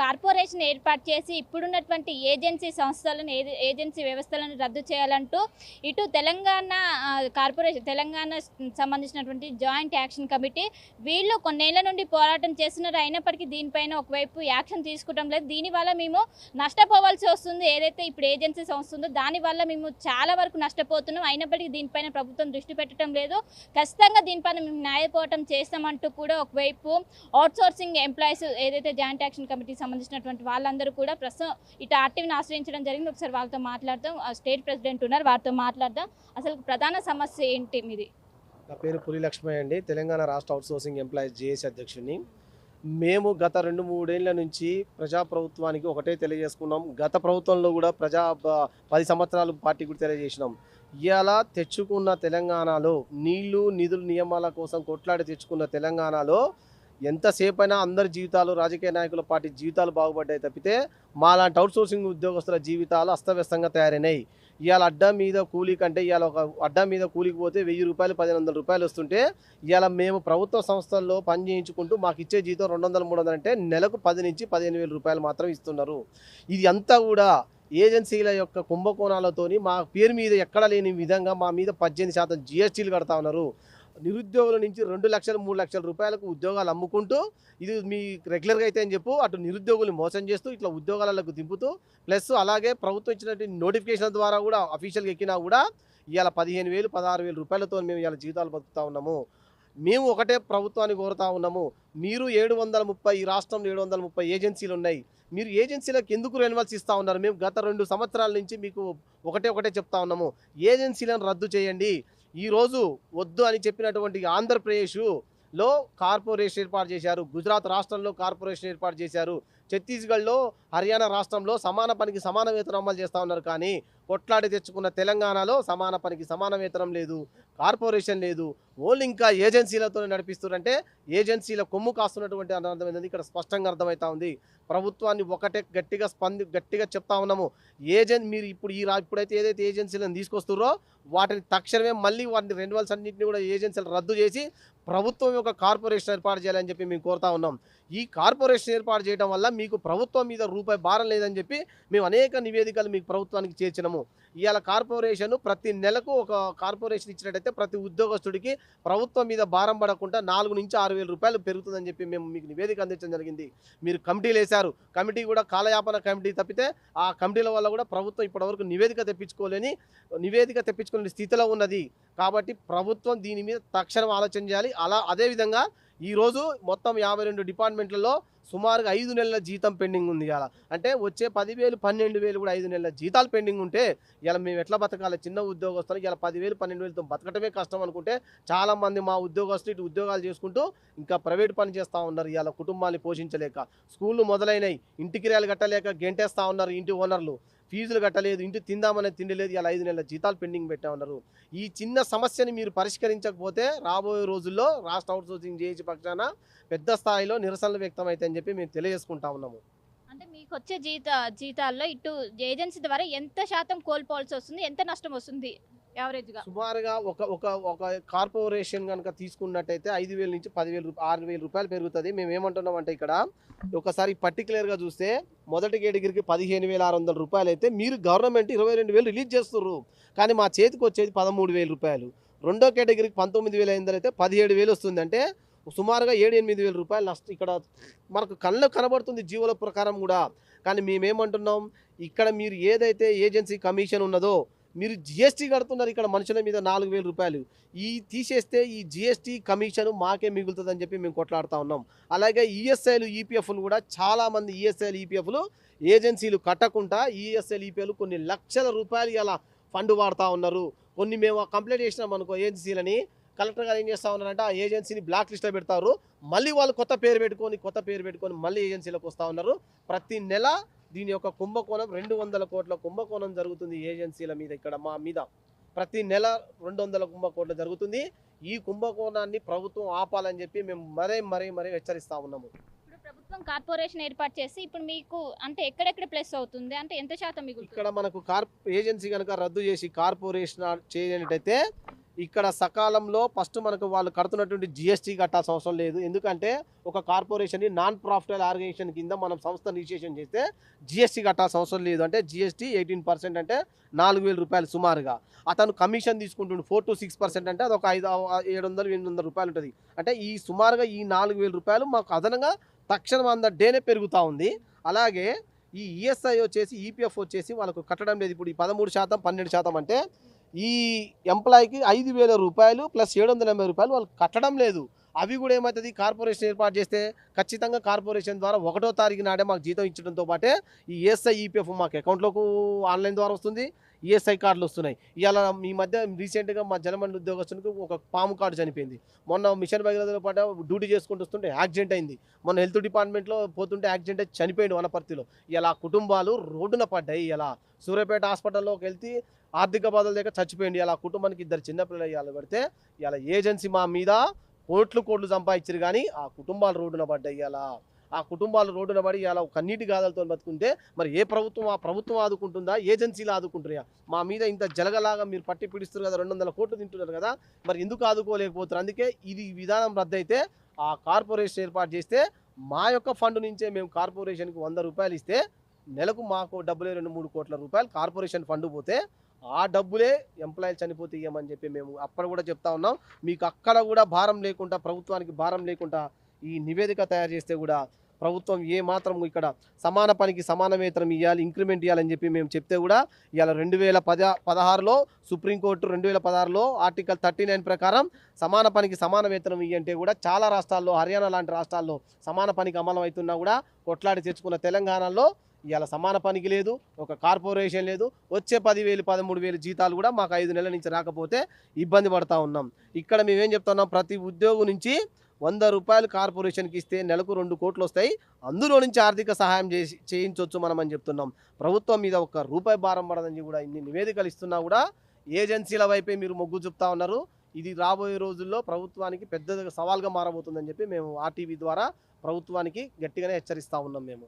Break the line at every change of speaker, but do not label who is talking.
Corporation ఏర్పాటు చేసి ఇప్పుడున్నటువంటి ఏజెన్సీ సంస్థలను ఏది- ఏజెన్సీ వ్యవస్థలను రద్దు చేయాలంటూ ఇటు తెలంగాణ కార్పొరేషన్ తెలంగాణ సంబంధించినటువంటి జాయింట్ యాక్షన్ కమిటీ వీళ్ళు కొన్నేళ్ళ నుండి పోరాటం చేస్తున్నారు. అయినప్పటికీ దీనిపైన ఒకవైపు యాక్షన్ తీసుకోవడం లేదు. దీనివల్ల మేము నష్టపోవాల్సి వస్తుంది. ఏదైతే ఇప్పుడు ఏజెన్సీ సంస్థ ఉందో దానివల్ల మేము చాలా వరకు నష్టపోతున్నాం. అయినప్పటికీ దీనిపైన ప్రభుత్వం దృష్టి పెట్టడం లేదు. ఖచ్చితంగా దీనిపైన మేము న్యాయపోవటం చేస్తామంటూ కూడా ఒకవైపు అవుట్సోర్సింగ్ ఎంప్లాయీస్ ఏదైతే జాయింట్ యాక్షన్ కమిటీ సంబంధించినటువంటి వాళ్ళందరూ కూడా ప్రస్తుతం ఇటు ఆర్టీవీని ఆశ్రయించడం జరిగింది. ఒకసారి వాళ్ళతో మాట్లాడదాం. ఆ స్టేట్ ప్రెసిడెంట్ ఉన్నారు. వారితో మాట్లాడదాం. అసలు ప్రధాన సమస్య ఏంటి మీది?
నా పేరు పులి లక్ష్మయ్య అండి. తెలంగాణ రాష్ట్ర అవుట్సోర్సింగ్ ఎంప్లాయీస్ జేఏసీ అధ్యక్షుడిని. మేము గత రెండు మూడేళ్ళ నుంచి ప్రజాప్రభుత్వానికి ఒకటే తెలియజేసుకున్నాం. గత ప్రభుత్వంలో కూడా ప్రజా పది సంవత్సరాలు పార్టీ కూడా తెలియజేసినాం. ఇవాళ తెచ్చుకున్న తెలంగాణలో నీళ్ళు నిధులు నియమాల కోసం కొట్లాడి తెచ్చుకున్న తెలంగాణలో ఎంతసేపైనా అందరి జీవితాలు రాజకీయ నాయకుల పార్టీ జీవితాలు బాగుపడ్డాయి తప్పితే మాలాంటి అవుట్సోర్సింగ్ ఉద్యోగస్తుల జీవితాలు అస్తవ్యస్తంగా తయారైనాయి. ఇవాళ అడ్డా మీద కూలీ కంటే ఇవాళ ఒక అడ్డా మీద కూలికి పోతే వెయ్యి రూపాయలు పదిహేను వందల రూపాయలు వస్తుంటే ఇవాళ మేము ప్రభుత్వ సంస్థల్లో పని చేయించుకుంటూ మాకు ఇచ్చే జీతం రెండు వందలు మూడు వందలు అంటే నెలకు పది నుంచి పదిహేను వేల రూపాయలు మాత్రం ఇస్తున్నారు. ఇది అంతా కూడా ఏజెన్సీల యొక్క కుంభకోణాలతోని మా పేరు మీద ఎక్కడ లేని విధంగా మా మీద పద్దెనిమిది శాతం జిఎస్టీలు కడతా ఉన్నారు. నిరుద్యోగుల నుంచి రెండు లక్షలు మూడు లక్షల రూపాయలకు ఉద్యోగాలు అమ్ముకుంటూ ఇది మీ రెగ్యులర్గా అయితే అని చెప్పు అటు నిరుద్యోగులు మోసం చేస్తూ ఇట్లా ఉద్యోగాలకు దింపుతూ ప్లస్ అలాగే ప్రభుత్వం ఇచ్చినటువంటి నోటిఫికేషన్ ద్వారా కూడా అఫీషియల్గా ఎక్కినా కూడా ఇవాళ పదిహేను వేలు పదహారు వేల రూపాయలతో మేము ఇవాళ జీవితాలు బతుకుతా ఉన్నాము. మేము ఒకటే ప్రభుత్వాన్ని కోరుతా ఉన్నాము. మీరు ఏడు వందల ముప్పై ఈ రాష్ట్రంలో ఏడు వందల ముప్పై ఏజెన్సీలు ఉన్నాయి. మీరు ఏజెన్సీలకు ఎందుకు రెన్యువల్స్ ఇస్తూ ఉన్నారు? మేము గత రెండు సంవత్సరాల నుంచి మీకు ఒకటే ఒకటే చెప్తా ఉన్నాము. ఏజెన్సీలను రద్దు చేయండి. ఈరోజు వద్దు అని చెప్పినటువంటి ఆంధ్రప్రదేశ్లో కార్పొరేషన్ ఏర్పాటు చేశారు. గుజరాత్ రాష్ట్రంలో కార్పొరేషన్ ఏర్పాటు చేశారు. ఛత్తీస్గఢ్లో హర్యానా రాష్ట్రంలో సమాన పనికి సమాన వేతనం అమలు చేస్తూ ఉన్నారు కానీ కొట్లాడి తెచ్చుకున్న తెలంగాణలో సమాన పనికి సమాన వేతనం లేదు కార్పొరేషన్ లేదు ఓన్లీ ఇంకా ఏజెన్సీలతో నడిపిస్తున్నారంటే ఏజెన్సీల కొమ్ము కాస్తున్నటువంటి అర్థమైంది ఇక్కడ స్పష్టంగా అర్థమవుతా ఉంది. ప్రభుత్వాన్ని ఒకటే గట్టిగా స్పంది గట్టిగా చెప్తా ఉన్నాము. ఏజెంట్ మీరు ఇప్పుడు ఈ ఇప్పుడైతే ఏదైతే ఏజెన్సీలను తీసుకొస్తున్నారో వాటిని తక్షణమే మళ్ళీ వాటిని రెన్యువల్స్ అన్నింటినీ కూడా ఏజెన్సీలు రద్దు చేసి ప్రభుత్వం యొక్క కార్పొరేషన్ ఏర్పాటు చేయాలని చెప్పి మేము కోరుతా ఉన్నాం. ఈ కార్పొరేషన్ ఏర్పాటు చేయడం వల్ల మీకు ప్రభుత్వం మీద రూపాయి భారం లేదని చెప్పి మేము అనేక నివేదికలు మీకు ప్రభుత్వానికి చేర్చినాము. ఇవాళ కార్పొరేషన్ ప్రతి నెలకు ఒక కార్పొరేషన్ ఇచ్చినట్టయితే ప్రతి ఉద్యోగస్తుడికి ప్రభుత్వం మీద భారం పడకుండా నాలుగు నుంచి ఆరు రూపాయలు పెరుగుతుందని చెప్పి మేము మీకు నివేదిక అందించడం జరిగింది. మీరు కమిటీలు వేశారు. కమిటీ కూడా కాలయాపన కమిటీ తప్పితే ఆ కమిటీల వల్ల కూడా ప్రభుత్వం ఇప్పటివరకు నివేదిక తెప్పించుకోలేని నివేదిక తెప్పించుకోలేని స్థితిలో ఉన్నది. కాబట్టి ప్రభుత్వం దీని మీద తక్షణం ఆలోచన చేయాలి. అలా అదేవిధంగా ఈరోజు మొత్తం యాభై రెండు డిపార్ట్మెంట్లలో సుమారుగా ఐదు నెలల జీతం పెండింగ్ ఉంది ఇలా అంటే వచ్చే పదివేలు పన్నెండు వేలు కూడా ఐదు నెలల జీతాలు పెండింగ్ ఉంటే ఇలా మేము ఎట్లా బతకాలి? చిన్న ఉద్యోగస్తులు ఇలా పదివేలు పన్నెండు వేలతో బతకటమే కష్టం అనుకుంటే చాలామంది మా ఉద్యోగస్తులు ఇటు ఉద్యోగాలు చేసుకుంటూ ఇంకా ప్రైవేట్ పని చేస్తూ ఉన్నారు. ఇలా కుటుంబాన్ని పోషించలేక స్కూళ్ళు మొదలైనవి ఇంటికి రేలు కట్టలేక గెంటేస్తూ ఉన్నారు ఇంటి ఓనర్లు. ఫీజులు కట్టలేదు ఇంటి తిందామనే తిండి లేదు ఇలా ఐదు నెలల జీతాలు పెండింగ్ పెట్టామన్నారు ఈ చిన్న సమస్యని మీరు పరిష్కరించకపోతే రాబోయే రోజుల్లో రాష్ట్ర అవుట్సోర్సింగ్ చేయించి పక్షాన పెద్ద స్థాయిలో నిరసనలు వ్యక్తం అవుతాయని అని చెప్పి మేము తెలియజేసుకుంటా ఉన్నాము.
అంటే మీకు వచ్చే జీత జీతాల్లో ఇటు ఏజెన్సీ ద్వారా ఎంత శాతం కోల్పోవాల్సి వస్తుంది ఎంత నష్టం వస్తుంది? యావరేజ్గా.
సుమారుగా ఒక ఒక ఒక కార్పొరేషన్ కనుక తీసుకున్నట్టయితే ఐదు వేల నుంచి పదివేల రూపాయలు ఆరు వేల రూపాయలు పెరుగుతుంది. మేము ఏమంటున్నాం అంటే ఇక్కడ ఒకసారి పర్టికులర్గా చూస్తే మొదటి కేటగిరికి పదిహేను వేల ఆరు వందల రూపాయలు అయితే మీరు గవర్నమెంట్ ఇరవై రెండు వేలు రిలీజ్ చేస్తున్నారు కానీ మా చేతికి వచ్చేది పదమూడు వేల రూపాయలు. రెండో కేటగిరీకి పంతొమ్మిది వేల ఐదు అయితే పదిహేడు వేలు వస్తుంది. అంటే సుమారుగా ఏడు ఎనిమిది వేల రూపాయలు నష్టం ఇక్కడ మనకు కళ్ళకు కనబడుతుంది జీవుల ప్రకారం కూడా. కానీ మేమేమంటున్నాం ఇక్కడ మీరు ఏదైతే ఏజెన్సీ కమిషన్ ఉన్నదో మీరు జిఎస్టీ కడుతున్నారు ఇక్కడ మనుషుల మీద నాలుగు వేల రూపాయలు. ఈ తీసేస్తే ఈ జిఎస్టీ కమిషన్ మాకే మిగులుతుందని చెప్పి మేము కొట్లాడుతూ ఉన్నాం. అలాగే ఈఎస్ఐలు ఈపీఎఫ్లు కూడా చాలామంది ఈఎస్ఐలు ఈపీఎఫ్లు ఏజెన్సీలు కట్టకుండా ఈఎస్ఐలు ఈపీఎఫ్లు కొన్ని లక్షల రూపాయలు ఇలా ఫండ్ వాడుతూ ఉన్నారు. కొన్ని మేము కంప్లైంట్ చేసినాం అనుకో ఏజెన్సీలని. కలెక్టర్ గారు ఏం చేస్తా ఉన్నారంటే ఆ ఏజెన్సీని బ్లాక్ లిస్ట్లో పెడతారు. మళ్ళీ వాళ్ళు కొత్త పేరు పెట్టుకొని కొత్త పేరు పెట్టుకొని మళ్ళీ ఏజెన్సీలకు వస్తూ ఉన్నారు. ప్రతి నెల దీని యొక్క కుంభకోణం రెండు వందల కోట్ల కుంభకోణం జరుగుతుంది ఏజెన్సీల మీద ఇక్కడ మా మీద. ప్రతి నెల రెండు వందల కుంభకోట్లు జరుగుతుంది. ఈ కుంభకోణాన్ని ప్రభుత్వం ఆపాలని చెప్పి మేము మరే మరీ మరీ హెచ్చరిస్తా ఉన్నాము.
ప్రభుత్వం కార్పొరేషన్ ఏర్పాటు చేసి ఇప్పుడు మీకు అంటే ఎక్కడెక్కడ ప్లస్ అవుతుంది? అంటే ఎంత శాతం మిగులుతుంది?
ఇక్కడ మనకు కార్ ఏజెన్సీ కనుక రద్దు చేసి కార్పొరేషన్ చేయనట్టయితే ఇక్కడ సకాలంలో ఫస్ట్ మనకు వాళ్ళు కడుతున్నటువంటి జిఎస్టీ కట్టాల్సిన అవసరం లేదు. ఎందుకంటే ఒక కార్పొరేషన్ని నాన్ ప్రాఫిటబుల్ ఆర్గనైజేషన్ కింద మనం సంస్థ రిజిస్ట్రేషన్ చేస్తే జిఎస్టీ కట్టాల్సిన అవసరం లేదు. అంటే జిఎస్టీ ఎయిటీన్ పర్సెంట్ అంటే నాలుగు వేల రూపాయలు సుమారుగా. అతను కమిషన్ తీసుకుంటుండు ఫోర్ టు సిక్స్ పర్సెంట్ అంటే అది ఒక ఐదు ఏడు వందలు ఎనిమిది వందల రూపాయలు ఉంటుంది. అంటే ఈ సుమారుగా ఈ నాలుగు వేల రూపాయలు మాకు అదనంగా తక్షణం అంద డేనే పెరుగుతూ ఉంది. అలాగే ఈ ఈఎస్ఐ వచ్చేసి ఈపీఎఫ్ వచ్చేసి వాళ్ళకు కట్టడం లేదు. ఇప్పుడు ఈ పదమూడు శాతం పన్నెండు శాతం అంటే ఈ ఎంప్లాయీకి ఐదు వేల రూపాయలు ప్లస్ ఏడు వందల ఎనభై రూపాయలు వాళ్ళు కట్టడం లేదు. అవి కూడా ఏమవుతుంది? కార్పొరేషన్ ఏర్పాటు చేస్తే ఖచ్చితంగా కార్పొరేషన్ ద్వారా ఒకటో తారీఖు నాడే మాకు జీతం ఇచ్చడంతో పాటే ఈ ఈఎస్ఐ ఈపీఎఫ్ మాకు అకౌంట్లోకి ఆన్లైన్ ద్వారా వస్తుంది. ఈఎస్ఐ కార్డులు వస్తున్నాయి. ఇవాళ ఈ మధ్య రీసెంట్గా మా జనమండలి ఉద్యోగస్తునికి ఒక పాము కార్డు చనిపోయింది. మొన్న మిషన్ భగీరథలో పాట డ్యూటీ చేసుకుంటూ వస్తుంటే యాక్సిడెంట్ అయింది. మొన్న హెల్త్ డిపార్ట్మెంట్లో పోతుంటే యాక్సిడెంట్ అయి చనిపోయింది వనపర్తిలో ఇలా కుటుంబాలు రోడ్డున పడ్డాయి. ఇలా సూర్యాపేట హాస్పిటల్లోకి వెళ్తే ఆర్థిక బాధల దగ్గర చచ్చిపోయింది ఇలా కుటుంబానికి ఇద్దరు చిన్నపిల్లలు ఇవాళ పెడితే ఇలా ఏజెన్సీ మా మీద కోట్లు కోట్లు సంపాదించారు కానీ ఆ కుటుంబాలు రోడ్డున పడ్డాయి ఇలా ఆ కుటుంబాలు రోడ్డున పడి అలా కన్నీటి గాథలతో బతుకుంటే మరి ఏ ప్రభుత్వం ఆ ప్రభుత్వం ఆదుకుంటుందా? ఏజెన్సీలు ఆదుకుంటున్నాయా? మా మీద ఇంత జలగలాగా మీరు పట్టి పిడుస్తారు కదా రెండు వందల కోట్లు తింటున్నారు కదా మరి ఎందుకు ఆదుకోలేకపోతున్నారు? అందుకే ఇది ఈ విధానం రద్దయితే ఆ కార్పొరేషన్ ఏర్పాటు చేస్తే మా యొక్క ఫండ్ నుంచే మేము కార్పొరేషన్కి వంద రూపాయలు ఇస్తే నెలకు మాకు డబ్బులే రెండు మూడు కోట్ల రూపాయలు కార్పొరేషన్ ఫండ్ పోతే ఆ డబ్బులే ఎంప్లాయీలు చనిపోతే ఇవ్వమని చెప్పి మేము అప్పుడు కూడా చెప్తా ఉన్నాం. మీకు అక్కడ కూడా భారం లేకుండా ప్రభుత్వానికి భారం లేకుండా ఈ నివేదిక తయారు చేస్తే కూడా ప్రభుత్వం ఏ మాత్రం ఇక్కడ సమాన పనికి సమానవేతనం ఇవ్వాలి ఇంక్రిమెంట్ ఇవ్వాలని చెప్పి మేము చెప్తే కూడా ఇవాళ రెండు వేల పద పదహారులో సుప్రీంకోర్టు రెండు వేల పదహారులో ఆర్టికల్ థర్టీ నైన్ ప్రకారం సమాన పనికి సమాన వేతనం ఇవ్వంటే కూడా చాలా రాష్ట్రాల్లో హర్యానా లాంటి రాష్ట్రాల్లో సమాన పనికి అమలం అవుతున్నా కూడా కొట్లాడి తెచ్చుకున్న తెలంగాణలో ఇవాళ సమాన పనికి లేదు ఒక కార్పొరేషన్ లేదు వచ్చే పదివేలు పదమూడు వేలు జీతాలు కూడా మాకు ఐదు నెలల నుంచి రాకపోతే ఇబ్బంది పడతా ఉన్నాం. ఇక్కడ మేమేం చెప్తున్నాం ప్రతి ఉద్యోగం నుంచి వంద రూపాయలు కార్పొరేషన్కి ఇస్తే నెలకు రెండు కోట్లు వస్తాయి అందులో నుంచి ఆర్థిక సహాయం చేసి చేయించవచ్చు మనం అని చెప్తున్నాం. ప్రభుత్వం మీద ఒక రూపాయి భారం పడదని కూడా ఇన్ని నివేదికలు ఇస్తున్నా కూడా ఏజెన్సీల వైపే మీరు మొగ్గు చూపుతా ఉన్నారు. ఇది రాబోయే రోజుల్లో ప్రభుత్వానికి పెద్ద సవాల్గా మారబోతుందని చెప్పి మేము ఆర్టీవీ ద్వారా ప్రభుత్వానికి గట్టిగానే హెచ్చరిస్తూ ఉన్నాం మేము.